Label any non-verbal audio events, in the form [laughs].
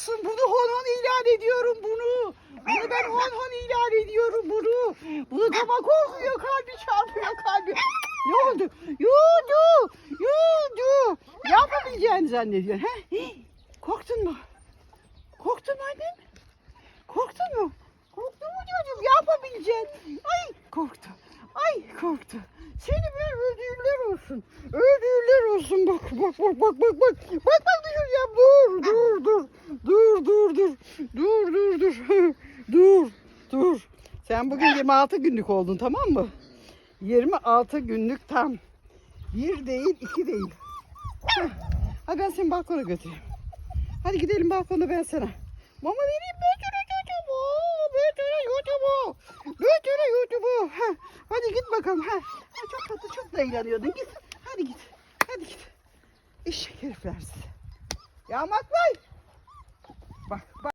musun? Bunu hon hon ilan ediyorum bunu. Bunu ben hon hon ilan ediyorum bunu. Bunu kaba korkuyor kalbi çarpıyor kalbi. Ne oldu? Yudu. Yudu. Yapabileceğini zannediyorsun. He? Korktun mu? Korktun mu annem? Korktun mu? Korktun mu çocuğum? Yapabileceksin. Ay korktu. Ay korktu. Seni bir ödüller olsun. Ödüller olsun. Bak bak bak bak bak bak. Bak bak. Dur dur dur. Dur dur dur. Dur [laughs] dur dur. Sen bugün 26 günlük oldun tamam mı? 26 günlük tam. Bir değil iki değil. Hadi ben seni balkona götüreyim. Hadi gidelim balkona ben sana. Mama vereyim sana YouTube'u. Sana YouTube'u. Sana YouTube'u. Ha, Hadi git bakalım. Ha. Ha, çok tatlı çok da eğleniyordun. Git. Hadi git. Hadi git. Eşek herifler size. Yağmaklay. Bak bak.